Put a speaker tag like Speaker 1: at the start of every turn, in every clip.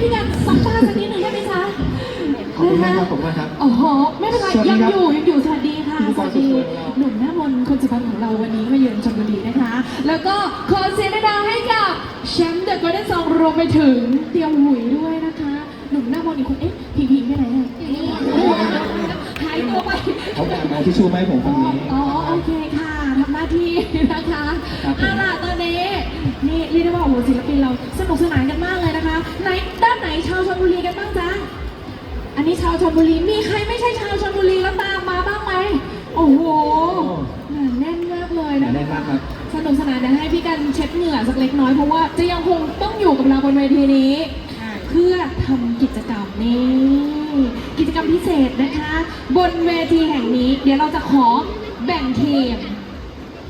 Speaker 1: พี่กันสัมภาษณ์สักนิดหนึ่งได้ไหมคะ
Speaker 2: ขอบคุณมากครับขอบคุณมากครับ
Speaker 1: โอ้โหไม่เป็นไร
Speaker 2: สวัสดี
Speaker 1: ยัง
Speaker 2: ครับ
Speaker 1: อยู่ยังอยู่สวัสดีค่ะ
Speaker 2: พิธี
Speaker 1: ส
Speaker 2: กร
Speaker 1: วัสดี
Speaker 2: สวยๆของเรา
Speaker 1: หนุ่มหน้ามนต์คนสุพรรณของเราวันนี้มาเยือนชลบุรีนะคะ แล้วก็ขอเสียงดังๆให้กับแชมป์เดอะโกลเด้นซองรวมไปถึงเตียวหุยด้วยนะคะ หนุ่มหน้ามนต์อีกคนเอ๊ะพิงพิงไปไหนอะหายตัวไป
Speaker 2: เขาแอบมาที่ชูไหมาให้ผมคนนี้
Speaker 1: อ๋อ โอเคค่ะทำหน้าที่นะคะ
Speaker 2: ครับผม
Speaker 1: เอาล่ะตอนนี้ นี่เรียกได้ว่าโอ้โหศิลปินเราสนุกสนานกันมากเลยนะคะไหนด้านไหนชาวชลบุรีกันบ้างจ๊ะอันนี้ชาวชลบุรีมีใครไม่ใช่ชาวชลบุรีแล้วตามมาบ้างไหมโอ้โหหนาแน่นมากเลย
Speaker 2: หนา
Speaker 1: นะ
Speaker 2: แน่นมากครับ
Speaker 1: สนุกสนานเดี๋ยวให้พี่กันเช็ดเหงื่อสักเล็กน้อยเพราะว่าจะยังคงต้องอยู่กับเราบนเวทีนี้ เพื่อทำกิจกรรมนี้ กิจกรรมพิเศษนะคะ บนเวทีแห่งนี้ เดี๋ยวเราจะขอแบ่งทีม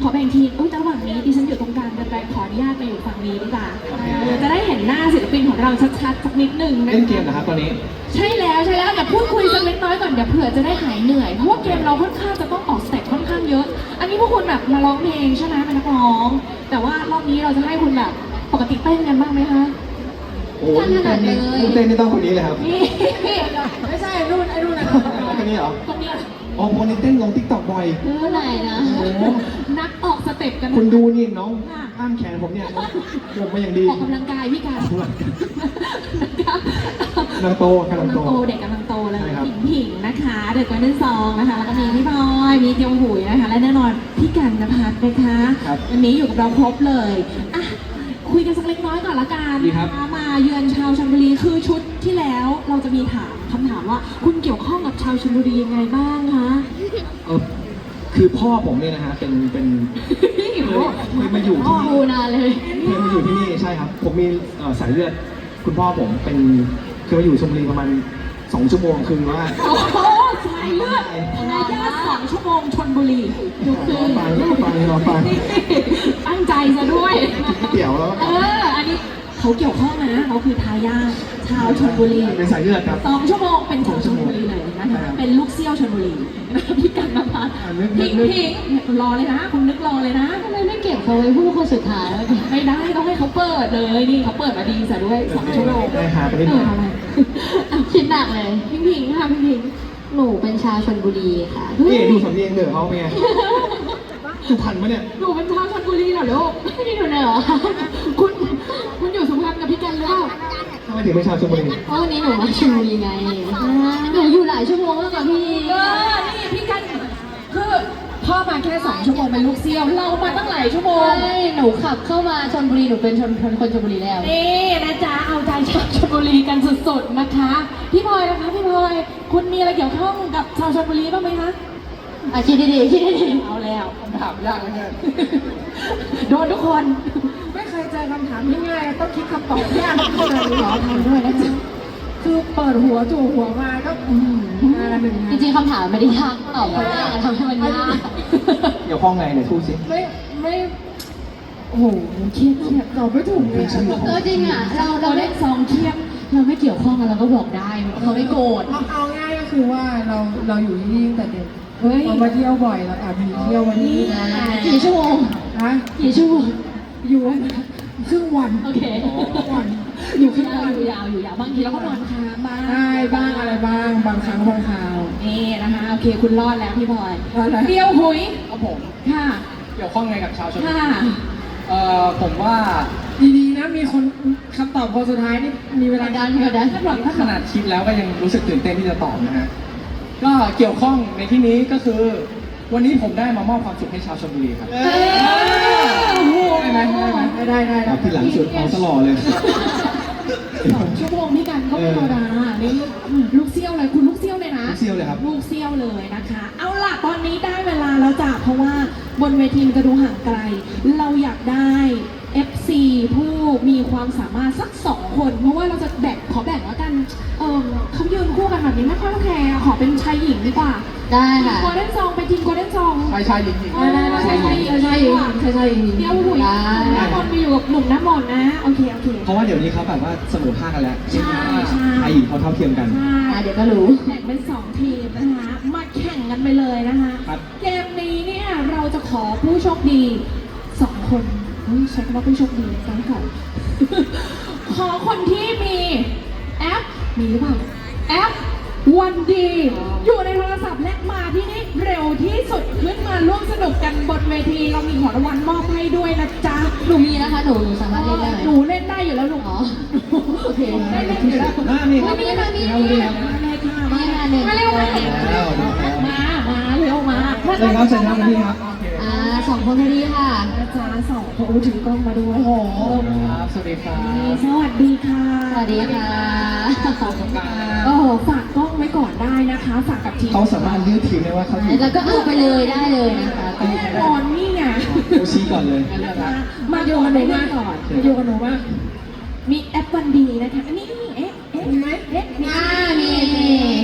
Speaker 1: ขอแบ่งทีมอุ้ยแต่ระหว่างนี้ดิฉันอยู่ตรงกลางกันไปขออนุญาตไปอยู่ฝั่งนี้ดีกว่า
Speaker 2: โอเค
Speaker 1: เออจะได้เห็นหน้าศิลปินของเราชัดๆสักนิดหนึ่งนะ
Speaker 2: เล่นเกม
Speaker 1: คะ
Speaker 2: นะครับตอนนี้
Speaker 1: ใช่แล้วใช่แล้วเดี๋ยวพูดคุยสักเล็กน้อยก่อนเดี๋ยวเผื่อจะได้หายเหนื่อยเพราะว่าเกมเราค่อนข้างจะต้องออกสเต็ปค่อนข้างเยอะ อันนี้พวกคุณแบบมาร้องเพลงใช่ไหมเป็นนักร้อง แต่ว่ารอบนี้เราจะให้คุณแบบปกติเต้นกันบ้างไหมคะ
Speaker 2: โอ้โหเต้นนี่เต้นนี่ต้องคนนี้เลยครับ
Speaker 1: นี่
Speaker 3: ไม่ใช่ไอ้รุ่นไอ้รุ่นอะไร
Speaker 2: คนนี้เหรอ
Speaker 1: ตรงเนี้ย
Speaker 2: อ๋อคนนี้เต้นลงทิกตอกบ่อย
Speaker 1: เมื่อไหร่นะ
Speaker 2: โอ้โห
Speaker 1: นักออ กสเต็ปกัน
Speaker 2: คุณดูนี่น้อง
Speaker 1: ค่ะ
Speaker 2: ข้ามแขนผมเนี่ยผมมาอย่างดี
Speaker 1: ออกกำลังกายพี่การ
Speaker 2: กำลังโตกำลัง
Speaker 1: กำลัง
Speaker 2: โต
Speaker 1: โตเด็กกำลังโตเลย
Speaker 2: ใช่ครับ
Speaker 1: ผิงผิงนะคะเด็กวันนั้นซองนะคะ แล้วก็มีพี่พลอยมีเตียวหุยนะคะ และแน่นอนพี่กันนภัสนะคะ
Speaker 2: ครับ
Speaker 1: วันนี้อยู่กับเราครบเลยอะคุยกันสักเล็กน้อยก่อนละกัน
Speaker 2: ดีครับ
Speaker 1: นะคะมาเยือนชาวชลบุรีคือชุดที่แล้วเราจะมีถามคำถามว่า คุณเกี่ยวข้องกับชาวชลบุรียังไงบ้างคะ
Speaker 2: เออคือพ่อผมเนี่ยนะฮะเป็นเป็น เคยเคยมาอยู่ที่
Speaker 1: ดูนานเลย
Speaker 2: เคยมาอยู่ที่นี่ใช่ครับ ผมมีเอ่อสายเลือดคุณพ่อผมเป็นเคยมาอยู่ชลบุรีประมาณสองชั่วโมงคือว่า
Speaker 1: โอ้โหสายเลือดทายาทสองชั่วโมงชนบุรีดูคื
Speaker 2: รอนฟังรอฟังรอฟัง
Speaker 1: ตั้งใจซะด้วย
Speaker 2: ก๋วยเตี๋ยวแล้ว
Speaker 1: เอออันนี้เขาเกี่ยวข้องนะเขาคือทายาทชาวชนบุรี
Speaker 2: เป็นสายเลือดครับ
Speaker 1: สองชั่วโมงเป็นชาวชนบุรีเลยนะ
Speaker 2: ใช่
Speaker 1: คะ
Speaker 2: ครับ
Speaker 1: เป็นลูกเซี่ยวชนบุรีนะคะพี่กันนภัส
Speaker 2: อ่านึกนึ
Speaker 1: พิ
Speaker 2: ก
Speaker 1: ง
Speaker 2: นึก
Speaker 1: พิงรอเลยนะคุณนึกรอเลยนะ
Speaker 4: ทำไมไม่เก็บเขาไว้พูดคนสุดท้ายแล้วเนี่ย
Speaker 1: ไม่ได้ต้องให้เขาเปิดเลยนี่เขาเปิดมาดีซะด้วยสองชั่วโมง
Speaker 2: ได้หาไปนิด
Speaker 1: เอ
Speaker 2: หน่
Speaker 1: อ
Speaker 2: อย
Speaker 1: อะไร
Speaker 4: คิดหนักเลย
Speaker 1: พิงพิงค่ะพิงพิง
Speaker 4: หนูเป็นชาวชนบุรีค่ะ
Speaker 2: นี่ดูสำเนียงเหนือเขาเป็นไงสุพรรณมะเนี่ย
Speaker 1: หนูเป็นชาวชลบุรีเหรอลูก
Speaker 4: ไม่หนูเหนือ
Speaker 1: คุณ คุณอยู่สุพรรณกับพี่กันหรือเปล่า
Speaker 2: ทำไมถึงเป็นชาวชลบุรี
Speaker 4: เพราะวันนี้หนูมาชลบุรีไงหนูอยู่หลายชั่วโมงมากกว่าพี่
Speaker 1: เออนี่พี่กันคือพ่อมาแค่สองชั่วโมงเป็นลูกเซี่ยว เรามาตั้งหลายชั่วโมง
Speaker 4: ใช่หนูขับเข้ามาชนบุรีหนูเป็นชนคนคนชลบุรีแล้ว
Speaker 1: นี่นะจ๊ะเอาใจชาวชลบุรีกันสุดๆนะคะ พี่พลอยนะคะพี่พลอยคุณมีอะไรเกี่ยวข้องกับชาวชลบุรีบ้างไหมคะ
Speaker 4: อะคิดดีๆคิดดี
Speaker 1: เอาแล้ว
Speaker 2: คำถามยากเลยเนี่ย
Speaker 1: โดนทุกคน
Speaker 3: ไม่เคยเจ อคำถามง่ายๆต้องคิดคำตอบยากขนาดนี้หรอ
Speaker 1: ทำด้วยนะคะ
Speaker 3: คือเปิดหัวจู่หัวมาก็อืมมาละหนึ่ง
Speaker 4: ๆ
Speaker 3: นะ
Speaker 4: จริงๆคำถามไม่ได้ยากตอบคนยากทำให้มันยาก
Speaker 2: เดี๋ยวข้องไงเนี่ยพูดสิ
Speaker 3: ไม่ไม่โอ้โหเครียดเครียดตอบไม่ถูกเลยอะ
Speaker 4: เออจริงอะเรา
Speaker 1: เรา
Speaker 4: เรา
Speaker 1: ได้
Speaker 4: ได้
Speaker 1: ซองเทียบเราไม่เกี่ยวข้องกันเราก็บอกได้เขาไม่โกรธ
Speaker 3: เอาเอาง่ายก็คือว่าเราเราอยู่ที่นี่ตั้งแต่เด็ก
Speaker 1: เฮ้ย
Speaker 3: เรามาเที่ยวบ่อยเราแอบมีเที่ยววันนี้
Speaker 4: กี่ชั่วโมง
Speaker 3: นะ
Speaker 4: กี่ชั่วโมง
Speaker 3: อยู่ ครึ่งวัน
Speaker 1: โอเค
Speaker 3: วัน
Speaker 1: อยู่ขึ้นเราอยู่ยาวอยู่ยาวบางทีเราก็นอนค้างบ้าง
Speaker 3: ได้บ้างอะไรบ้าง บางครั้งบางคราว
Speaker 1: นี่นะคะโอเคคุณรอดแล้วพี่พลอย
Speaker 3: อะไร
Speaker 1: เดียวหุย
Speaker 5: ครับผม
Speaker 1: ค่ะ
Speaker 5: เกี่ยวข้องไงกับชาวชนบุ
Speaker 1: ค่ะ
Speaker 5: รีเอ่อผมว่า
Speaker 3: ดีๆนะมีคนคำตอบคนสุดท้ายนี่มีเวลา
Speaker 4: ดันกดดัน
Speaker 1: ถ้าบอกถ้า
Speaker 5: ขนาดคิดแล้วก็ยังรู้สึกตื่นเต้นที่จะตอบนะฮะก็เกี่ยวข้องในที่นี้ก็คือ วันนี้ผมได้มามอบความสุขให้ชาวชลบุรีครับ
Speaker 1: เออโอ้โห
Speaker 5: ได้ไหมได้ไหม
Speaker 3: ได้ได้ได้
Speaker 2: ตอบที่หลังสุดเอาตลอดเลย
Speaker 1: สองชั่วโมงพี่กันก็ไม่ธรรมดานี่ลูกเซี่ยวเลยคุณลูกเซี่ยวเลยนะ
Speaker 2: ลูกเซี่ยวเลยครับ
Speaker 1: ลูกเซี่ยวเลยนะคะ เอาล่ะตอนนี้ได้เวลาแล้วจ้ะเพราะว่าบนเวทีมันจะดูห่างไกล เราอยากได้ FC ผู้มีความสามารถสักสองคน เพราะว่าเราจะแบ่งขอแบ่งแล้วกัน เออเขายืนคู่กันแบบนี้ไม่ค่อยโอเคอะขอเป็นชายหญิงดีกว่า
Speaker 4: ได้
Speaker 1: ทีม
Speaker 4: ค่ะ
Speaker 1: โกลเด้นซองไปทีมโกลเด้นซอง
Speaker 5: ชายชายหญิงหญิง
Speaker 1: ได้ได้ได้ใช่ใช่ใช่ใช่ใช่ใช่เดี๋ยวหุยหนุ่มน้ำมนต์ไปอยู่กับหนุ่มน้ำมนต์นะโอเคโอเค
Speaker 2: เพราะว่าเดี๋ยวนี้เขาแบบว่าเสมอภาคกันแล้ว
Speaker 1: ใช่ใช่
Speaker 2: ไทยหญิงเขาเท่าเทียมกัน
Speaker 1: ใช่
Speaker 4: อะเดี๋ยวก็รู้
Speaker 1: แบ่งเป็นสองทีมนะคะมาแข่งกันไปเลยนะคะ
Speaker 2: ครับ
Speaker 1: เกมนี้เนี่ยเราจะขอผู้โชคดีสองคน เฮ้ยใช้คำว่าผู้โชคดีกันก่อนขอคนที่มีมีหรือเปล่าแอปวันดี อยู่ในโทรศัพท์และมาที่นี่เร็วที่สุดขึ้นมาร่วมสนุกกันบนเวทีเรามีของรางวัลมอบให้ด้วยนะจ๊ะ
Speaker 4: หนูมีนะคะหนูหนูสามารถเล่นได้ไหม
Speaker 1: หนูเล่นได้อยู่แล้วลูก
Speaker 4: อ๋อโอเค
Speaker 1: ได้เล่นอยู่แล้ว
Speaker 5: อ่านี่ครับ
Speaker 4: มีมามี
Speaker 5: เอาดีครับ
Speaker 1: มาเลยค่ะ
Speaker 4: มีมาหนึ่ง
Speaker 1: มาเร็วมา
Speaker 5: แล้ว
Speaker 1: มามาเร็วมา
Speaker 5: เชิญครับเชิญครับพี่ครับ
Speaker 4: อ่า สองคนพอดีค่ะ
Speaker 1: อาจารย์สองคนอู้ถือกล้องมาด้วย
Speaker 5: โอ้โหครับสวัสดีครับ
Speaker 1: สวัสดีค่ะ
Speaker 4: สวัสดีค่ะ
Speaker 1: โอ้โหฝากกล้องไว้ก่อนได้นะคะฝากกับทีม
Speaker 5: เขาสามารถเลือกทีมได้ว่าเขาอยู่
Speaker 4: แล้วก็เอาไปเลยได้เลยนะคะ
Speaker 1: แน่นอนนี่ไง
Speaker 5: โอชี้ก่อนเลย
Speaker 1: มาดูกันหนูมาก่อนมาดูกันหนูว่ามีแอปวันดีนะคะอันนี้เอ๊ะเอ๊ะไหมเอ๊ะมี
Speaker 4: อ่ามี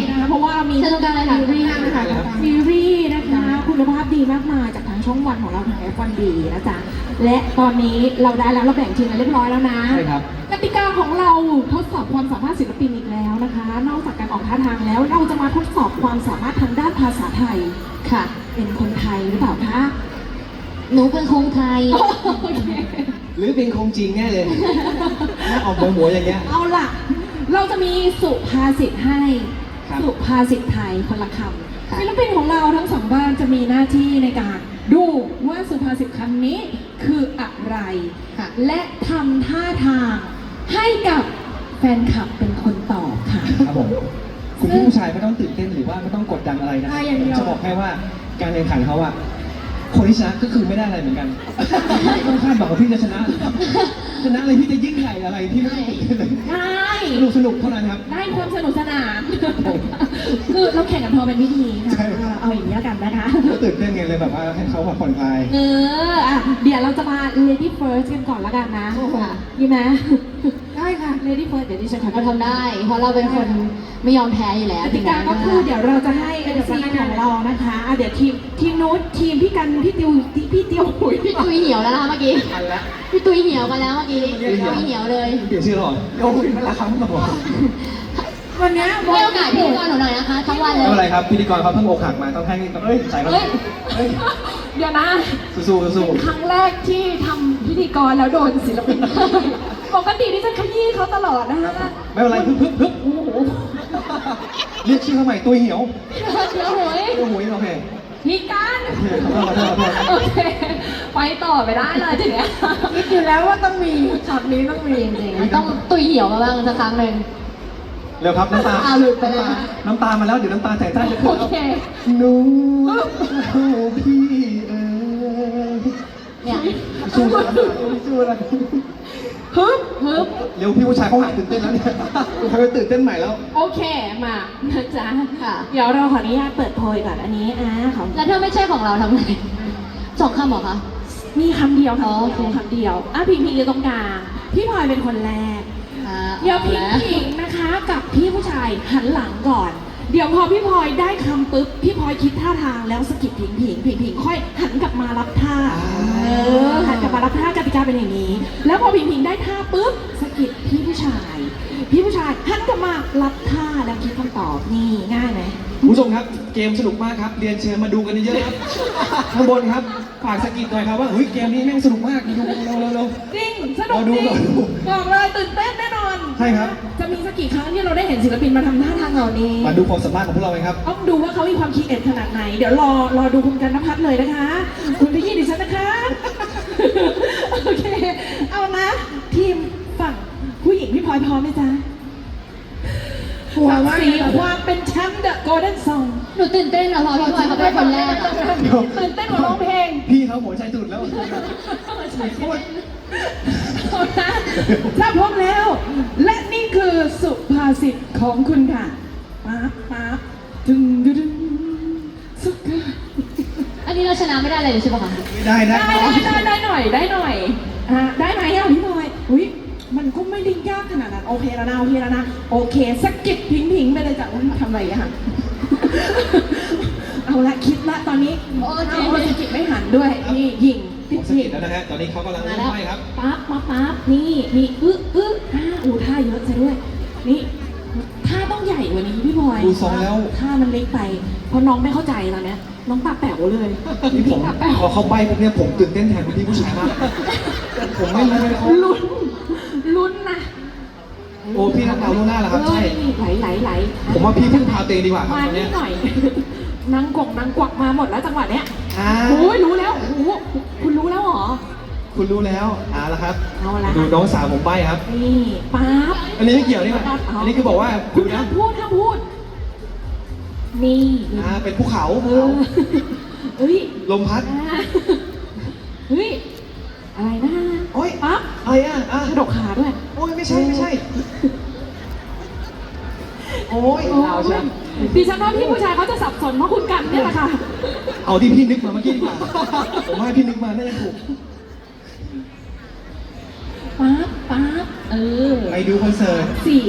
Speaker 1: นะคะเพราะว่ามี
Speaker 4: เชิญตรงกลางเลยค่ะ
Speaker 1: ซีรีส์นะคะซีรีส์นะคะ คุณภาพดีมากมายจากทาง ช่องวันของเราทางแอปวันดีนะจ๊ะ และตอนนี้เราได้แล้วเราแบ่งทีมกันเรียบร้อยแล้วนะ
Speaker 5: ใช่ครับ
Speaker 1: กติกาของเราทดสอบความสามารถศิลปินอีกแล้วนะคะ นอกจากการออกท่าทางแล้ว เราจะมาทดสอบความสามารถทางด้านภาษาไทย
Speaker 4: ค่ะ
Speaker 1: เป็นคนไทยหรือเปล่าคะ
Speaker 4: หนูเป็นคงไทย
Speaker 1: โอเค
Speaker 2: หรือเป็นคงจริงแน่เลยหน้าออกหัวหัวอย่างเงี้ย
Speaker 1: เอาล่ะ เราจะมีสุภาษิตให้
Speaker 2: ครับ
Speaker 1: สุภาษิตไทยคนละค
Speaker 4: ค่ะำ
Speaker 1: ศิลปินของเราทั้งสองบ้านจะมีหน้าที่ในการ ดูว่าสุภาษิตคำนี้คืออะไร
Speaker 4: ค่ะ
Speaker 1: และทำท่าทางให้กับแฟนคลับเป็นคนตอบค่ะ
Speaker 5: ครับผมคุณผู้ชายไม่ต้องตื่นเต้นหรือว่าไม่ต้องกดดันอะไรนะ
Speaker 1: อ่าอย่างเดียว
Speaker 5: จะบอกให้ว่าการแข่งขันเขาอะ คนที่ชนะก็คือไม่ได้อะไรเหมือนกันไม่ต้องคาดหวังว่าพี่จะชนะ ชนะอะไรพี่จะยิ่งใหญ่อะไรที่ไม่ต้องตื่นเต้นเลย
Speaker 1: ได้
Speaker 5: สนุกสนุกเท่านั้นครับ
Speaker 1: ได้ความสนุกสนาน คือเราแข่งกันพอเป็นวิธี
Speaker 5: ใช่
Speaker 1: ค่ะเอาอย่างนี้แล้วกันนะคะ
Speaker 5: ก็ตื่นเต้นไงเลยแบบว่าให้เขาแบบผ่อนคลาย
Speaker 1: เอออะเดี๋ยวเราจะมา lady first กันก่อนแล้วกันนะ
Speaker 4: ค่ะ
Speaker 1: ดีไหมได้ ค่ะ lady first เดี๋ยวดิฉันขอ
Speaker 4: เราทำได้ เพราะเราเป็นคนไม่ยอมแพ้อยู่แล้ว
Speaker 1: กติกาก็คือเดี๋ยวเราจะให้ MC ของเรานะคะอะเดี๋ยวทีมทีมนู้นทีมพี่กันพี่ติวพี่ติวหุย
Speaker 4: พี่ตุยเหี่ยวแล้วนะคะเมื่อกี้
Speaker 5: อันละ
Speaker 4: พี่ตุยเหี่ยวกันแล้วเมื่อกี้พี่ตุยเหี่ยวเลย
Speaker 5: เปลี่ยนชื่อหรอโอ้ยน่ารักครับผม
Speaker 1: วันเนี้ย
Speaker 4: ให้โอกาสพิธีกรหนูหน่อยนะคะทั้งวันเล
Speaker 5: ไม่
Speaker 4: ย
Speaker 5: เป็นไรครับพิธีกรเขาเพิ่งอกหักมาต้องให้ต้องเอ้ยใจเขา
Speaker 1: เฮ้ย
Speaker 5: เฮ้ย
Speaker 1: เดี๋ยวนะ
Speaker 5: สู้ๆสู้
Speaker 1: ครั้งแรกที่ทำพิธีกรแล้วโดนศิลปิน ปกติที่จะขยี้เขาตลอดนะคะ
Speaker 5: ๆไม่เป็นไรพึบพึบพึบโอ้โหเรียกชื่อเขาใหม่ตัวเหี่ยว
Speaker 1: เดี๋ยวโหย
Speaker 5: โอ้โหโอเค
Speaker 1: พี่กัน
Speaker 5: ขอโทษขอโทษขอโทษ
Speaker 1: โอเคไปต่อไปได้เลยทีเนี้ย
Speaker 3: คิดอยู่แล้วว่าต้องมีช็อตนี้ต้องมีจริง
Speaker 4: ต้องตุยเหี่ยวมาบ้างสักครั้งหนึ่ง
Speaker 5: เร็วครับน้ำตา
Speaker 4: อ่าหลุดไปเลย
Speaker 5: น้ำตามาแล้วเดี๋ยวน้ำตาแตกใต้จะขึ้
Speaker 1: โอน
Speaker 5: แล้ว
Speaker 1: เค
Speaker 5: หนูพี่เอ๋ย
Speaker 4: เนี่ย
Speaker 5: สู้นะสู้นะ
Speaker 1: ฮึบฮึบ
Speaker 5: เร็วพี่ผู้ชายเขาหายตื่นเต้นแล้วเนี่ยเขาไปตื่นเต้นใหม่แล้ว
Speaker 1: โอเคมานะจ๊ะ
Speaker 4: ค่ะ
Speaker 1: เดี๋ยวเราขออนุญาตเปิดโพยก่อนอันนี้อ่าของ
Speaker 4: แล้วถ้าไม่ใช่ของเราทำไงสองคำเหรอคะ
Speaker 1: มีคำเดียว
Speaker 4: อ๋อ
Speaker 1: คำ
Speaker 4: โอ
Speaker 1: เดี
Speaker 4: เค
Speaker 1: ยวคำเดียวอะพิงพิงอยู่ตรงกลางพี่พลอยเป็นคนแรก
Speaker 4: อ่า
Speaker 1: เดี๋ยว
Speaker 4: อา
Speaker 1: พิง
Speaker 4: แล้ว
Speaker 1: พิงนะคะ กับพี่ผู้ชายหันหลังก่อน เดี๋ยวพอพี่พลอยได้คำปุ๊บ พี่พลอยคิดท่าทางแล้วสะกิดพิงพิงพิงพิงค่อยหันกลับมารับท่า เออหันกลับมารับท่ากติกาเป็นอย่างนี้ แล้วพอพิงพิงได้ท่าปุ๊บสะกิดพี่ผู้ชาย พี่ผู้ชายหันกลับมารับท่าแล้วคิดคำตอบนี่ง่ายไหม
Speaker 2: คุณผู้ชมครับเกมสนุกมากครับ เรียนเชิญมาดูกันเยอะๆครับข้างบนครับฝากสกิดหน่อยครับว่าเฮ้ยเกมนี้แม่งสนุกมากดูเร็วๆเร็ว
Speaker 1: จริงสนุก
Speaker 2: รอดู
Speaker 1: จริง
Speaker 2: รอดู
Speaker 1: บอกเลยตื่นเต้นแน่นอน
Speaker 2: ใช่ครับ
Speaker 1: จะมีสักกี่ครั้งที่เราได้เห็นศิลปินมาทำท่าทางเหล่านี้
Speaker 2: ๆมาดูความสามารถของพวกเราไหมครับ
Speaker 1: ต้องดูว่าเขามีความคิดเอ็ดขนาดไหน เดี๋ยวรอรอดูคุณกันนภัทรเลยนะคะ คุณพี่ยี่ดิฉันนะคะ โอเค เอานะทีมฝั่งผู้หญิงพี่พลอยพร้อมไหมจ๊ะ
Speaker 3: หัว
Speaker 1: ศัก
Speaker 3: ว่า
Speaker 1: ดิ์ศรีความเป็นแชมป์เดอะโกลเด้นซอง
Speaker 4: หนูตื่นเต้นอะเพราะพี่พลอยเขาเป็นคนแรกอะ
Speaker 1: ตื่นเต้นกว่าร้องเพลง
Speaker 5: พี่เขาหัวใจตุดแล้ว
Speaker 1: เอานะถ้าพร้อมแล้ว และนี่คือสุภาษิตของคุณค่ะป๊าบป๊าบดึงดึงดึงสุขะ
Speaker 4: อันนี้เราชนะไม่ได้เลยใช่ปะคะ
Speaker 5: ได้ได้
Speaker 1: ได้ได้ได้ได้หน่อยได้หน่อยอะได้ไหมอะพี่พลอยอุ้ยมันก็ไม่ได้ยากขนาดนั้นโอเคแล้วนะโอเคแล้วนะโอเคสกกิดพิงพิงไปเลยจ้ะอุ้ยทำอะไรอะค่ะ เอาละคิดละตอนนี้
Speaker 4: โอเค
Speaker 1: เอาสกกิดไม่หันด้วยนี่ยิง
Speaker 2: ผ
Speaker 1: ติด
Speaker 2: มส
Speaker 1: ยิ
Speaker 2: กิ
Speaker 1: ง
Speaker 2: ดแล้วนะฮะ ตอนนี้เขากำลังเริ่มไหวครับ
Speaker 1: ปั๊บปั๊บปั๊บนี่ มีอึ๊อึ๊อ่าอูท่าเยอะซะด้วย นี่ท่าต้องใหญ่กว่านี้พี่พลอย
Speaker 2: ดูทรงแล้ว
Speaker 1: ท่ามันเล็กไป เพราะน้องไม่เข้าใจตอนเนี้ยน้องตาแป๋วเลย
Speaker 2: นี่ผม
Speaker 1: ตาแป๋ว
Speaker 2: พอเขาใบพวกเนี้ยผมตื่นเต้นแทนคุณพี่ผู้ชายมาก ผมไม่รู้เลยเขา
Speaker 1: ลุ้นลุ้นนะ
Speaker 2: โอ้พี่นักเตาล่วงหน้าเหรอครับ ใช่
Speaker 1: เออนี่ไหลไหลไหล
Speaker 2: ผมว่าพี่พึ่งพาตัวเองดีกว่าครับ
Speaker 1: มา
Speaker 2: ตอน
Speaker 1: นิ
Speaker 2: เนี้
Speaker 1: ด
Speaker 2: ย
Speaker 1: หน่อย นางกงนางกวักมาหมดแล้วจังหวะเนี้ย
Speaker 2: อ่า
Speaker 1: โอ้ยรู้แล้วโอ้โหคุณรู้แล้วเหรอ
Speaker 2: คุณรู้แล้วอ่าละครับ
Speaker 1: เอาละ
Speaker 2: ดูน้องสาวผมใบครับ
Speaker 1: นี่ปั๊บ
Speaker 2: อันนี้ไม่เกี่ยวนี่หว่าอันนี้คือบอกว่า
Speaker 1: คุ
Speaker 2: ดู
Speaker 1: ณ
Speaker 2: นะ
Speaker 1: ห้ามพูดห้ามพูด นี่
Speaker 2: อ่าเป็นภูเขา
Speaker 1: เอ
Speaker 2: ภูเขา
Speaker 1: อเฮ้ย
Speaker 2: ลมพัด
Speaker 1: อ่าเฮ้ย อะไรนะ
Speaker 2: โอ้ย
Speaker 1: ปั๊บ
Speaker 2: อะไรอะอะ
Speaker 1: กระดกขาด้วย
Speaker 2: โอ้ยไม่ใช่ไม่ใช่ โอ้ย
Speaker 1: โอ้
Speaker 2: เอาใช่
Speaker 1: ยดิฉันว่าพี่ผู้ชายเขาจะสับสนเพราะคุณกันเนี่ยแหละค่ะ
Speaker 2: เอาที่พี่นึกมาเมื่อกี้ดีกว่า ผมว่าพี่นึกมาน่าจะถูก
Speaker 1: ปั๊บปั๊บเออ
Speaker 2: ไปดูคอนเสิร์ต
Speaker 1: สี่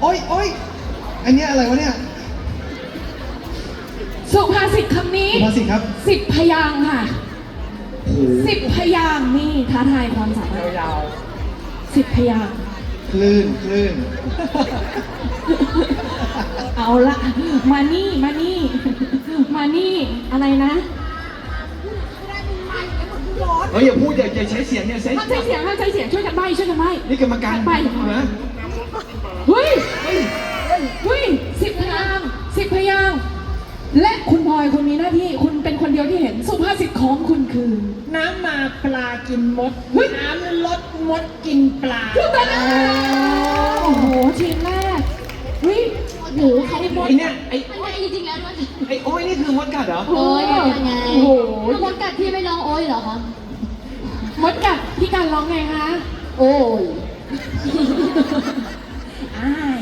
Speaker 2: โอ้ยโอ้ยอันเนี้ยอะไรวะเนี่ย
Speaker 1: สุภาษิตคำนี้
Speaker 2: สุภาษิตครับ
Speaker 1: สิบพยางค์ค่ะ
Speaker 2: โอ้โห
Speaker 1: สิบพยางค์นี่ท้าทายความสามารถ
Speaker 2: ยาว
Speaker 1: สิบพยางค์
Speaker 2: คลื่นคลื่น
Speaker 1: เอาละมานี่มานี่มานี่อะไรนะ
Speaker 2: เฮ้ยอย่าพูดอย่าอย่าใช้เสียงเนี่ยใช้
Speaker 1: ห้ามใช้เสียงห้ามใช้เสียงช่วยกันใบช่วยกันใบ
Speaker 2: นี่กรรมการ
Speaker 1: ไป
Speaker 2: นะ
Speaker 1: เฮ้ยเฮ้ยสิบพยางค์สิบพยางค์และคุณพลอยคุณมีหน้าที่คุณเป็น คนเดียวที่เห็นสุภาษิตของคุณคือ
Speaker 3: น้ำมาปลากินมด
Speaker 1: เฮ้ย
Speaker 3: น้ำลดมดกินปลา
Speaker 1: ถูกต้องแล้วโอ้โหทีมแรกเฮ้ยหนูเขาไม่หมด
Speaker 2: ไอเนี่ยไอ
Speaker 4: มันได้จริงๆแล้วด้วย
Speaker 2: ไอโอ้ยนี่คือมดกัดเหรอ
Speaker 4: โอ้ยยังไง
Speaker 1: โอ้โห
Speaker 4: ถ้ามดกัดพี่ไม่ร้องโอ้ยเหรอคะ
Speaker 1: มดกัดพี่การร้องไงคะ
Speaker 4: โอ้ย
Speaker 1: อ้าย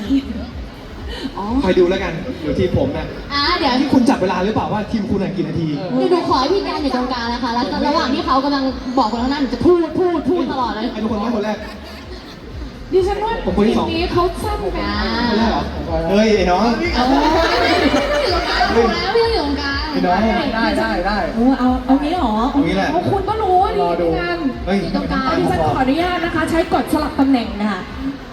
Speaker 1: อ๋อ
Speaker 2: คอยดูแล้วกันอยู่ทีมผมนะ
Speaker 4: อะเดี๋ยว
Speaker 2: ที่คุณจับเวลาหรือเปล่าว่าทีมคุณอะกี่นาที
Speaker 4: เดี๋ยวหนูขอให้พี่การอยู่ตรงกลางนะคะ แล้วก็ระหว่างที่เขากำลังบอกคนข้างหน้าหนูจะพูดพูดพูดตลอดเลย
Speaker 2: ไอ้ทุกคนว่าคนแรก
Speaker 1: ดิฉันว่า
Speaker 2: ผมคนที่
Speaker 1: ที
Speaker 2: ส
Speaker 1: ม
Speaker 2: อง
Speaker 1: นี้เขาสั้นไป
Speaker 4: อ่า
Speaker 2: คนแรกเหรอเฮ้ยไอ้น้อง
Speaker 4: เอาพี่อยู่ตรงกลางถูกแล้วพี่อยู่ตรงกลาง
Speaker 2: ไอ้น้อง
Speaker 5: ได้ได้ได้
Speaker 1: เออเอาเอางี้เหรอ
Speaker 2: เอางี้แหละ
Speaker 1: เอาคุณก็รู้ว่าดี
Speaker 5: รอดู
Speaker 1: งาน
Speaker 2: เฮ้ย
Speaker 4: ตรงกลาง
Speaker 1: ดิฉันขออนุญาตนะคะ ใช้กดสลับตำแหน่งนะคะ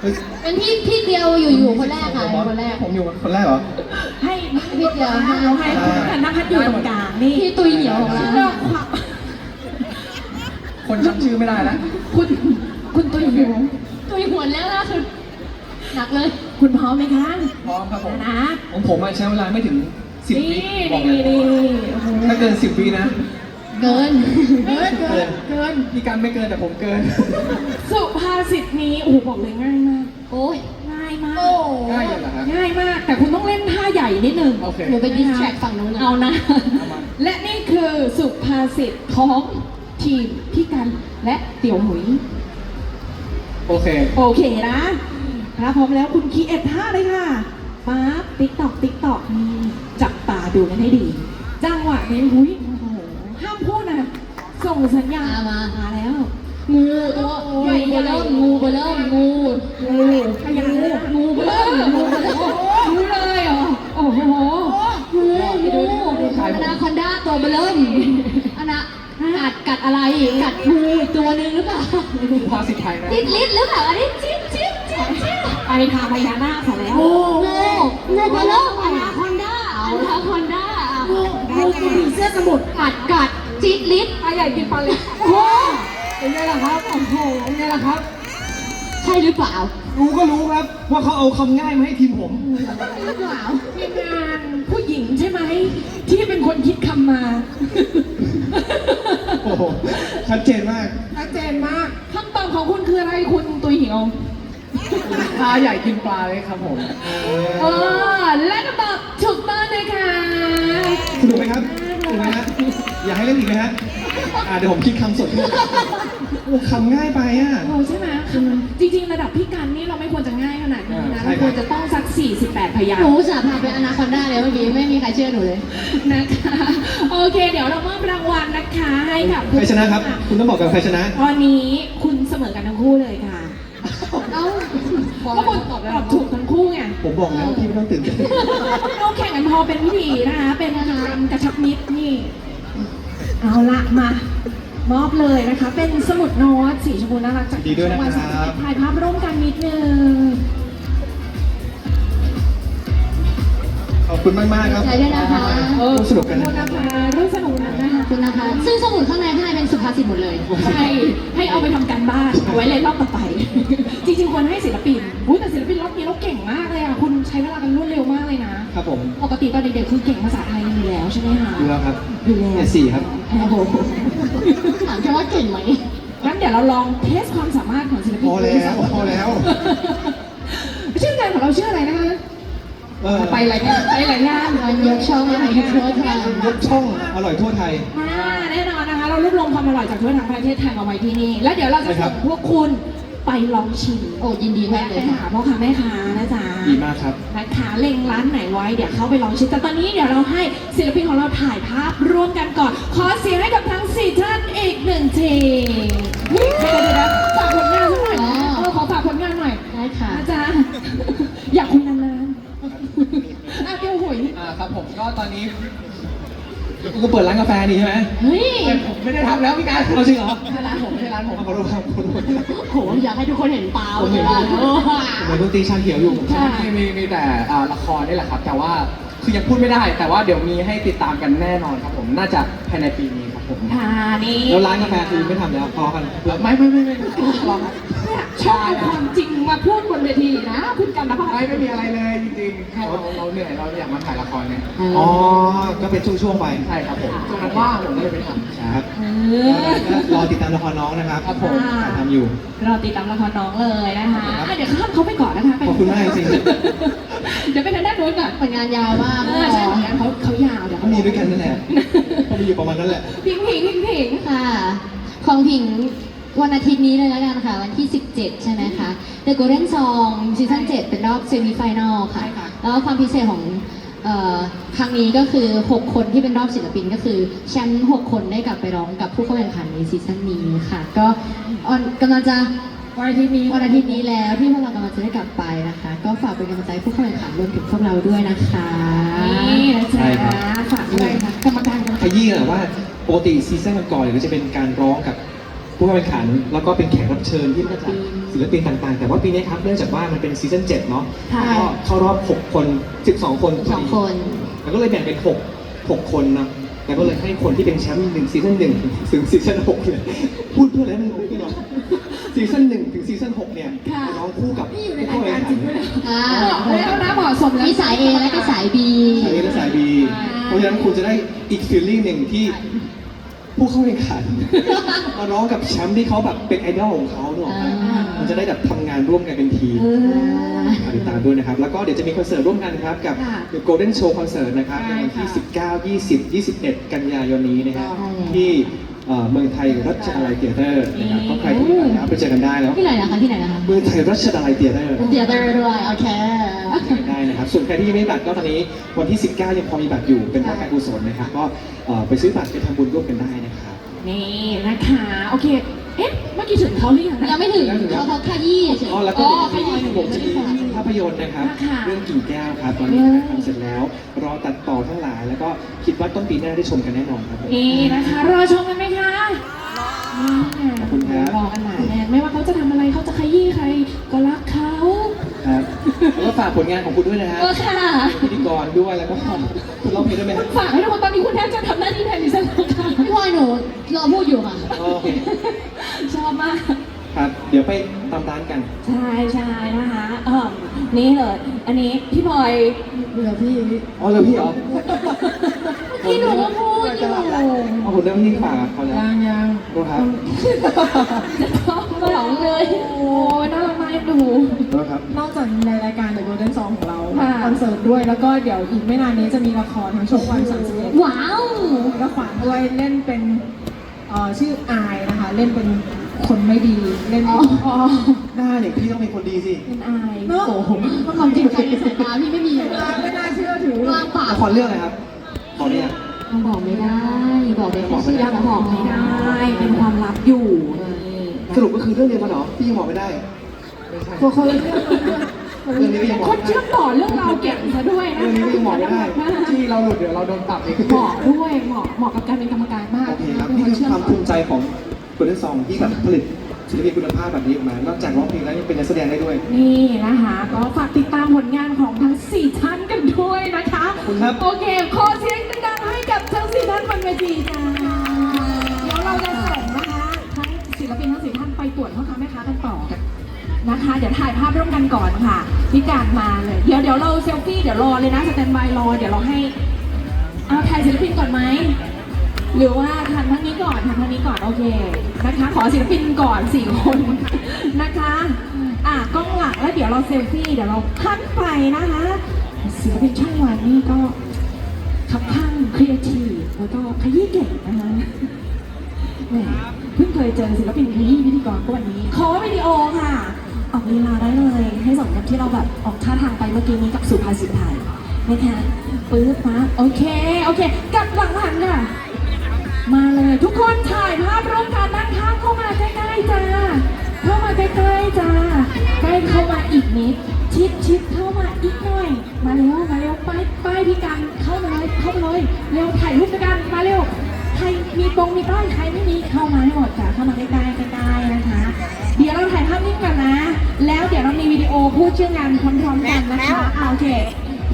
Speaker 2: เฮ้ย
Speaker 4: เป็นพี่พี่เดียวอยู่อยู่คนแรกค่ะเป็นคนแรก
Speaker 2: ผมอยู่คนแรกเหรอ
Speaker 1: ให้
Speaker 4: พี่เดียว
Speaker 1: เราให้คุณกันนักพัดอยู่ตรงกลางนี่
Speaker 4: พี่ตุยเหี่ยวของ
Speaker 1: ชื่อ
Speaker 4: เรา
Speaker 1: เรื่องความ
Speaker 5: คนจำชื่อไม่ได้นะ
Speaker 1: คุณคุณตุยหิว
Speaker 4: ตุยหัวแล้วล่าสุดหนักเลย
Speaker 1: คุณพร้อมไหมคะ
Speaker 5: พร้อมครับผม
Speaker 1: นะ
Speaker 5: ของผมอะใช้เวลาไม่ถึงสิบ
Speaker 1: นี่
Speaker 5: วิบอกเล
Speaker 1: นี่
Speaker 5: ย
Speaker 1: นี่โอ้โห
Speaker 5: ถ้าเกินสิบวินะ
Speaker 4: เกิน
Speaker 1: เกินเกินเกิน
Speaker 5: พี่กันไม่เกินแต่ผมเกิน
Speaker 1: สุภาษิตนี้โอ้โหบอกเลยง่ายมาก
Speaker 4: โอ้ย
Speaker 1: ง่ายมาก
Speaker 5: ง่ายเลยเหรอฮะ
Speaker 1: ง่ายมาก แต่คุณต้องเล่นท่าใหญ่นิดนึง
Speaker 5: โอเค
Speaker 4: หนูไปดิสแทรกฝั่งนู้น
Speaker 1: เอานะ
Speaker 5: เอามา
Speaker 1: และนี่คือสุภาษิตของทีมพี่กันและเตี๋ยวหมุย
Speaker 5: โอเค
Speaker 1: โอเคนะถ้าพร้อมแล้วคุณคีเอ็ดท่าเลยค่ะป๊าบติ๊กตอกติ๊กตอกนี่จับตาดูกันให้ดี จังหวะนี้หุยโอ้โหห้ามพูดนะ ส่งสัญญาณ
Speaker 4: มามา
Speaker 1: มาแล้ว
Speaker 4: งูตัวใหญ่เบอเริ่มงูเบอเริ่มงู
Speaker 1: งูพยางูงูเบิ้มงูเบิ้มงูเลยเหรอโอ้โห
Speaker 4: งูงูอนาคอนด้าตัวเบอเริ่มอนา กัดกัดอะไรกัดงูอีกตัวหนึงหรือเปล่า
Speaker 5: สุภาษิตไทยนะ
Speaker 4: จิ๊ดลิดหรือเปล่าอันนี้จิ๊ดจิ๊ดจิ๊ดจิ๊ด
Speaker 1: ไปทางพญานาคซะแล้ว
Speaker 4: งูงูงูเบอเริ่มอนาคอนด้าอนาคอนด้างูงูตัวผีเสื้อสมุทรกัดกัดจิ๊ดลิด
Speaker 1: ปลาใหญ่กินปลาเล็กโอ้โหเป็นไงล่ะครับ โอ้โหเป็นไงล่ะครับ
Speaker 4: ใช่หรือเปล่า
Speaker 2: รู้ก็รู้ครับ ว่าเขาเอาคำง่ายมาให้ทีมผม
Speaker 4: หรือเปล่า
Speaker 1: ทีมงานผู้หญิงใช่ไหม ที่เป็นคนคิดคำมา
Speaker 2: โอ้โหชัดเจนมาก
Speaker 1: ชัดเจนมากคำตอบของคุณคืออะไรคุณตุยเหี่ยว
Speaker 5: ปลาใหญ่กินปลาเลยครับผม
Speaker 1: เออและคำตอบถูกต้องเลยค่ะ
Speaker 2: สนุกไหมครับสนุกไหมฮะอยากให้เล่นอีกไหมฮะ อ่าเดี๋ยวผมคิดคำสดให้โอ้คำง่ายไปอะ
Speaker 1: โอ้ใช่ไหมจริง ๆ ระดับพี่กันนี่เราไม่ควรจะง่ายขนาดนี้นะ
Speaker 2: ใช่
Speaker 1: เรา
Speaker 2: ครับ
Speaker 1: ควรจะต้องสัก 48 พยา
Speaker 4: ห
Speaker 1: ง
Speaker 4: นู
Speaker 1: ค์
Speaker 4: อุตสาห์พาไปอนาคอนด้าเลยเมื่อกี้ไม่มีใครเชื่อหนูเลย
Speaker 1: นะคะ โอเค เดี๋ยวเรามอบรางวัลนะคะให้กับ
Speaker 2: ใครชนะครับ คุณต้องบอกกับใครชนะ
Speaker 1: ตอนนี้คุณเสมอกันทั้งคู่เลยค่ะ
Speaker 4: เอ้า
Speaker 1: ก็คุณตอบถูกทั้งคู่ไง
Speaker 2: ผมบอกแล้วพี่ไม่ต้องตื่นเต้น
Speaker 1: เราแข่งกันพอเป็นวิธีนะคะ เป็นการกระชับมิตรนี่ เอาละมามอบเลยนะคะ เป็นสมุดโน้ตสีชมพูน่ารักจาก
Speaker 2: ดีด้วยนะครับ
Speaker 1: จังหวัดถ่ายภาพร่วมกันนิดนึง
Speaker 2: ขอบคุณมากมากๆครับ
Speaker 4: ใช้ด้วยนะคะ
Speaker 1: เออ
Speaker 2: สนุกกัน
Speaker 1: ขอบ
Speaker 2: นะ
Speaker 1: คุณนะคะร่วมสนุกกันนะ คะ
Speaker 4: อบคุณนะคะ ซึ่งสมุดข้างในข้างในเป็นสุภาษิตหมดเลย
Speaker 1: ใช่ให้เอาไปทำการบ้านเอาไว้เล่นรอบต่อไป จริงๆควรให้ศิลปินอุ้ยแต่ศิลปินรอบนี้เราเก่งมากเลยอะคุณใช้เวลากันรวดเร็วมากเลยนะ
Speaker 2: ครับผม
Speaker 1: ปกติตอนเด็กๆคือเก่งภาษาไทยอยู่แล้วใช่ไหมคะ
Speaker 2: ดูแล้วครับ
Speaker 1: อยู่แล้ว
Speaker 2: เนี่ยสี่ครับ
Speaker 1: โอ้โห
Speaker 4: ถามแค่ว่าเก่งไหม
Speaker 1: งั้นเดี๋ยวเราลองเทสความสามารถของศิลปิน
Speaker 2: พอแล้วพอแล้ว
Speaker 1: ชื่องานของเราชื่ออะไรนะคะ
Speaker 2: เออ
Speaker 1: ไปหลายงานไปหลายงาน
Speaker 4: วันยกช่องอะไรกันทั่วไทย
Speaker 2: ยกช่องอร่อยทั่วไทย
Speaker 1: อ่าแน่นอนนะคะ เรารวบรวมความอร่อยจากทั่วทั้งประเทศไทยมาไว้ที่นี่ แล้วเดี๋ยวเราจะ
Speaker 2: ใช่ครั
Speaker 1: ส่
Speaker 2: บ
Speaker 1: งพวกคุณไปลองชิม
Speaker 4: โอ้ยินดีมาก
Speaker 1: แวะ
Speaker 4: เล
Speaker 1: ไป
Speaker 4: ยค่ะ
Speaker 1: หาพ่อค้าแม่ค้านะจ๊ะ
Speaker 2: ดีมากครับ
Speaker 1: นะคะเล็งร้านไหนไว้เดี๋ยวเข้าไปลองชิมแต่ตอนนี้เดี๋ยวเราให้ศิลปินของเราถ่ายภาพร่วมกันก่อน ขอเสียงให้กับทั้งสี่ท่านอีกหนึ่งทีเดี๋ยวเดี๋ยวเดี๋ยวฝากผลงานสักหน่อยนะเออขอฝากผลงานหน่อย
Speaker 4: ได้ค่ะ
Speaker 1: นะจ๊ะอยากคุยนานๆ อะเดี๋ยวหุย
Speaker 5: อ่าครับผมก็ตอนนี้
Speaker 2: ก็เปิดร้านกาแฟนี่ใช่ไหม
Speaker 4: เฮ้ย
Speaker 5: แต่ผมไม่ได้ทำแล้วพี่การ
Speaker 2: เอาจริงเหรอ
Speaker 5: ไม่ใช่ร้านผมไม่ใช่ร้านผม
Speaker 2: ขอโทษครับขอโทษ
Speaker 4: โหอยากให้ทุกคนเห็นตา
Speaker 2: ผมเห็น
Speaker 4: เลย
Speaker 2: ผมเป็นดนตรีชาเขียวอยู่
Speaker 1: ค่ะ
Speaker 5: มีมีมีแต่อ่าละครนี่แหละครับ แต่ว่าคือยังพูดไม่ได้ แต่ว่าเดี๋ยวมีให้ติดตามกันแน่นอนครับผมน่าจะภายในปีนี้ครับผม
Speaker 1: อ่านี่
Speaker 2: แล้วร้านกาแฟคือไม่ทำแล้วพอกัน
Speaker 5: ไม่ไม่ไม่ไม่ลองครับ
Speaker 1: เนี่ยชอบเอาความจริงมาพูดบนเวทีนะคุณกันนะพัฒ
Speaker 5: ไม่ไม่มีอะไรเลยจริงๆแค่เราเราเหนื่อยเราอยากมาถ่ายละครเนี่ย
Speaker 2: อ๋อ ก็เป็นช่วงๆไป
Speaker 5: ใช่ครับผมช่วงนั้นว่างผมก็เลยไปทำ
Speaker 2: ครับ
Speaker 1: เออ
Speaker 2: รอติดตามละครน้องนะครับ
Speaker 5: ครับผม
Speaker 2: ถ่ายทำอยู่
Speaker 1: เราติดตามละครน้องเลยนะคะอะเดี๋ยวข้ามเขาไปก่อนนะคะไป
Speaker 2: ขอบคุณมากจริง
Speaker 1: เดี๋ยวไปทางด้านโน้นก่อน
Speaker 4: ผลงานยาวมาก
Speaker 1: เออใช่เหมือนกันเขาเขายาวเดี๋ยว
Speaker 2: เขามีด้วยกันนั่นแหละเขามีอยู่ประมาณนั้นแหละ
Speaker 1: พิงพิงพิงพิง
Speaker 4: ค่ะ ของผิง วันอาทิตย์นี้เลยแล้วกันค่ะ วันที่ 17 ใช่ไหมคะ The Golden Song ซีซั่น7เป็นรอบเซมิไฟแนลค่ะ แล้วความพิเศษของเอ่อครั้งนี้ก็คือ 6 คนที่เป็นรอบศิลปินก็คือแชมป์6คนได้กลับไปร้องกับผู้เข้าแข่งขันในซีซั่นนี้ค่ะ ก็ออนกำลังจะ
Speaker 1: วันอาทิตย์นี้
Speaker 4: วันอาทิตย์นี้แล้วที่พวกเรากำลังจะได้กลับไปนะคะ ก็ฝากเป็นกำลังใจให้ผู้เข้าแข่งขันรวมถึงพวกเราด้วยนะคะ
Speaker 1: นี่นะ
Speaker 2: ใช่
Speaker 1: จ๊ะ
Speaker 2: ครับ
Speaker 1: ฝากด้วยค่ะ กรรมการกรรม
Speaker 2: ข
Speaker 1: การ
Speaker 2: ยี้หน่อยว่าปกติซีซั่นก่อนๆเนี่ยก็จะเป็นการร้องกับ ผู้เข้าแข่งขัน แล้วก็เป็นแขกรับเชิญที่มาจากศิลปินต่างๆ แต่ว่าปีนี้ครับเนื่องจากว่ามันเป็นซีซั่น7เนาะ
Speaker 1: ค่ะ
Speaker 2: ก็เข้ารอบ 6 คน 12 คนพ
Speaker 4: ส
Speaker 2: อ
Speaker 4: อง
Speaker 2: ดี
Speaker 4: คน
Speaker 2: แล้วก็เลยแบ่งเป็น 6 6 คนนะแล้วก็เลยให้คนที่เป็นแชมป์หนึ่งซีซั่นหนึ่งถึงซีซั่นหกเลยพูดเพื่ออะไรไม่รู้พี่น้องซีซั่นหนึ่งถึงซีซั่นหกเนี่ย
Speaker 1: ค่ะ
Speaker 2: ร้องคู่กับ
Speaker 1: นี่อยู่ในรายการจริงด้วยนะ
Speaker 4: อ่า
Speaker 1: เหมาะแล้วนะเหมาะสมแล้ว
Speaker 4: มีสาย A และก็สาย B
Speaker 2: สายเอและสายบี เพราะฉะนั้นคุณจะได้อีกฟีลลิ่งหนึ่งที่ ผู้เข้าแข่งขัน มาร้องกับแชมป์ที่เขาแบบเป็นไอดอลของเขาด้วย
Speaker 4: อ่า
Speaker 2: มันจะได้แบบทำงานร่วมกันเป็นทีม
Speaker 1: เออ
Speaker 2: ฝากติดตามด้วยนะครับ แล้วก็เดี๋ยวจะมีคอนเสิร์ตร่วมกันครับกับ
Speaker 1: ค่ะ
Speaker 2: The Golden Show Concert นะครับ
Speaker 1: ใช่
Speaker 2: ในวันที่
Speaker 1: ค่ะ
Speaker 2: 19 20 21 กันยายนนี้นะครับ
Speaker 4: ใช่แล้ว
Speaker 2: ที่ เอ่อเมืองไทยรัชดาลัยเตียเตอร์นะครับก็ใครที่ผ่านแล้วไปเจอกันได้แล้ว
Speaker 4: ที่ไหนนะคะที่ไหนนะคะ
Speaker 2: เมืองไทยรัชดาลัยเตียเตอร์
Speaker 4: เดียเตอร์ด้วยโอเค
Speaker 2: ได้นะครับ ส่วนใครที่ยังไม่มีบัตรก็ตอนนี้วันที่ 19 ยังพอมีบัตรอยู่เป็นภาคการกุศลนะครับก็เอ่อไปซื้อบัตรไปทำบุญร่วมกันได้นะครับ
Speaker 1: นี่นะคะ โอเค เอ๊ะเมื่อกี้ถึงเขาหรือยังนะ
Speaker 4: ยังไม่ถึงเขาเขาแค่ยี่เฉย
Speaker 2: อ๋อแล้วก็
Speaker 1: อ๋อ
Speaker 2: เดี๋ยว
Speaker 1: ขยี้
Speaker 2: ผมจะมีภาพยนตร์นะครับ
Speaker 1: ค่ะ
Speaker 2: เรื่องกิ่งแก้วครับ ตอนนี้ถ่ายทำเสร็จแล้ว รอตัดต่อทั้งหลาย แล้วก็คิดว่าต้นปีหน้าได้ชมกันแน่นอนครับผม
Speaker 1: นี่นะคะ รอชมกันไหมคะนี่
Speaker 2: ขอบคุณครับ
Speaker 1: รอกันหนาแน่นไม่ว่าเขาจะทำอะไรเขาจะขยี้ใครก็รักเขา
Speaker 2: ครับแล้วก็ฝากผลงานของคุณด้วยนะฮะ
Speaker 1: เออค่ะ
Speaker 2: พิธีกรด้วยแล้วก็คุณร้องเพลงด้วยไหมครับ
Speaker 1: ฝากให้ทุกคนตอนนี้คุณแทบจะทำหน้าที่แทนดิฉันแล้วค่ะ
Speaker 4: พี่พลอยหนูรอพูดอยู่ค่ะ
Speaker 2: โอเค
Speaker 1: ชอบ มาก
Speaker 2: ครับ เดี๋ยวไปตามร้านกัน
Speaker 1: ใช่ใช่นะคะเออนี่เลย อันนี้พี่พลอย
Speaker 3: เหลือพี่
Speaker 2: อ๋อเลยพี่เหรอ
Speaker 4: พี่หนูก็พูดอยู่
Speaker 2: เอาผมเริ่มยิ่งฝากเขาแล้ว
Speaker 3: ยังยัง
Speaker 2: ดูครับ
Speaker 1: หลงเลยโอ้ยน่ารักมากเอ็นดู
Speaker 2: ดูครับ
Speaker 3: นอกจากในรายการ The Golden Song ของเรา
Speaker 1: ค่ะ
Speaker 3: คอนเสิร์ตด้วยแล้วก็เดี๋ยวอีกไม่นานนี้จะมีละครทางช่องวันสามสิบเอ็ด
Speaker 4: ว้าว
Speaker 3: ก็ฝากด้วยเล่นเป็นเอ่อชื่ออายนะคะ เล่นเป็น คนไม่ดีเล่นเป็น
Speaker 1: อ๋อ
Speaker 2: หน้าเนี่ยพี่ต้องเป็นคนดีสิ
Speaker 1: เป็นอาย
Speaker 3: เนอะ
Speaker 1: โอ้โห
Speaker 4: ความจริงใจในสายตาพี่ไม่มีเลย
Speaker 3: ไม่น่าเชื่อถือ
Speaker 4: วางปาก
Speaker 2: ละครเรื่องอะไรครับขอเนี่ย
Speaker 4: ยังบอกไม่ได้ บอกได้แค่ชื่อ
Speaker 1: ยังบอกไม่ได้ เป็นความลับอยู่นี่
Speaker 2: สรุปก็คือเรื่องเดียวกันเหรอพี่ยังบอกไม่ได้ไม่ใช่
Speaker 3: คนคนละเรื่อง
Speaker 2: เรื่องนี้ก็ยังบอก
Speaker 1: คน
Speaker 2: ไม่
Speaker 1: เชื่อ
Speaker 2: ได้
Speaker 1: มต่อเรื่องเราวเก่งซะด้วยนะ
Speaker 2: เรื่องนี้ก็ยังบอกไม่ได้
Speaker 5: ที่เราหลุดเดี๋ยวเราโดนปรับอีก
Speaker 1: เหมาะด้วยเหมาะเหมาะกับการเป็นกรรมการมาก
Speaker 2: โอเคครับนี่คือความภูมิใจของ คุณทั้งสองที่แบบผลิตศิลปินคุณภาพแบบนี้ออกมานอกจากร้องเพลงแล้วยังเป็นนักแสดงได้ด้วย
Speaker 1: นี่นะคะ ก็ฝากติดตามผลงานของทั้ง 4 ท่านกันด้วยนะคะ
Speaker 2: ขอบคุณครับ
Speaker 1: โอเคขอเสียงดังให้กับทั้ง 4 ท่านบนเวทีจ้าเดี๋ยวเราจะส่งนะคะทั้งศิลปินทั้ง 4 ท่านไปตรวจพ่อค้าแม่ค้ากันต่อนะคะ เดี๋ยวถ่ายภาพร่วมกันก่อนค่ะพี่การมาเลยเดี๋ยวเดี๋ยวเราเซลฟี่เดี๋ยวรอเลยนะสแตนบายรอเดี๋ยวเราให้เอาถ่ายศิลปินก่อนไหม หรือว่าทานทางนี้ก่อนทานทางนี้ก่อนโอเคนะคะ ขอศิลปินก่อนสี่คนนะคะ อะกล้องหลักแล้วเดี๋ยวเราเซลฟี่เดี๋ยวเราพันไปนะคะศิลปินช่องวันนี่ก็ขับข้างครีเอทีฟแล้วก็ขยี้เก่งนะคะเพิ่งเคยเจอศิลปินขยี้พิธีกรก็วันนี้ขอวิดีโอค่ะ ออกลีลาได้เลย ให้สมกับที่เราแบบออกท่าทางไปเมื่อกี้นี้กับสุภาษิตไทยนะคะปื๊บมาโอเค โอเค กลับหลังหันค่ะ มาเลยทุกคนถ่ายภาพร่วมกันด้านข้างเข้ามาใกล้ๆจ้าเข้ามาใกล้ๆจ้าใกล้เข้ามาอีกนิด ชิดชิดเข้ามาอีกหน่อย มาเร็วมาเร็วป้ายป้ายพี่กันเข้ามาเลยเข้ามาเลยเร็วถ่ายรูปด้วยกันมาเร็วใครมีปงมีป้ายใครไม่มีเข้ามาให้หมดจ้ะเข้ามาใกล้ๆใกล้ๆนะคะ เดี๋ยวเราถ่ายภาพนิ่งกันนะ แล้วเดี๋ยวเรามีวิดีโอพูดชื่องานพร้อมๆกันนะคะอ่าโอเค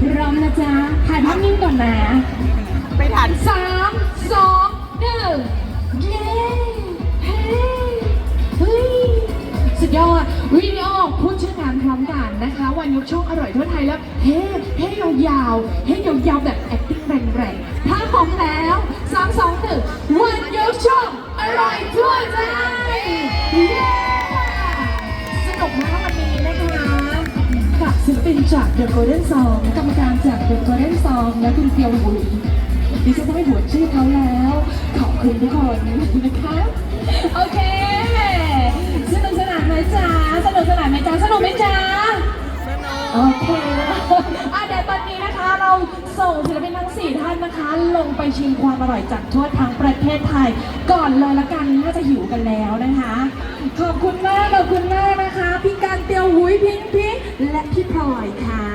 Speaker 1: พร้อมนะจ๊ะถ่ายภาพนิ่งก่อนนะ
Speaker 3: ไม่ทัน
Speaker 1: สามสอง หนึ่งเย้เฮ้เฮ้ยสุดยอดวิดีโอพูดชื่องานพร้อมกันนะคะ วันยกช่องอร่อยทั่วไทยแล้ว เฮ้เฮ้ยาวๆเฮ้ยาวๆแบบ acting แรงๆถ้าพร้อมแล้วสามสองหนึ่งวันยกช่องอร่อยทั่วไทยเย้สนุกมากวันนี้นะคะ กับศิลปินจาก The Golden Song กรรมการจาก The Golden Song และคุณเตียวหุย ดิฉันจะไม่หัวชื่อเขาแล้ว ขอบคุณทุกคนนะคะ โอเค สนุกสนานไหมจ๊ะ สนุกสนานไหมจ๊ะ สนุกไหมจ๊ะ โอเคอะเดี๋ยวตอนนี้นะคะเราส่งศิลปินทั้ง4ท่านนะคะ ลงไปชิมความอร่อยจากทั่วทั้งประเทศไทย ก่อนเลยละกันน่าจะหิวกันแล้วนะคะ ขอบคุณมากขอบคุณมากนะคะ พี่การเตียวหุยพิงพิงและพี่พลอยค่ะ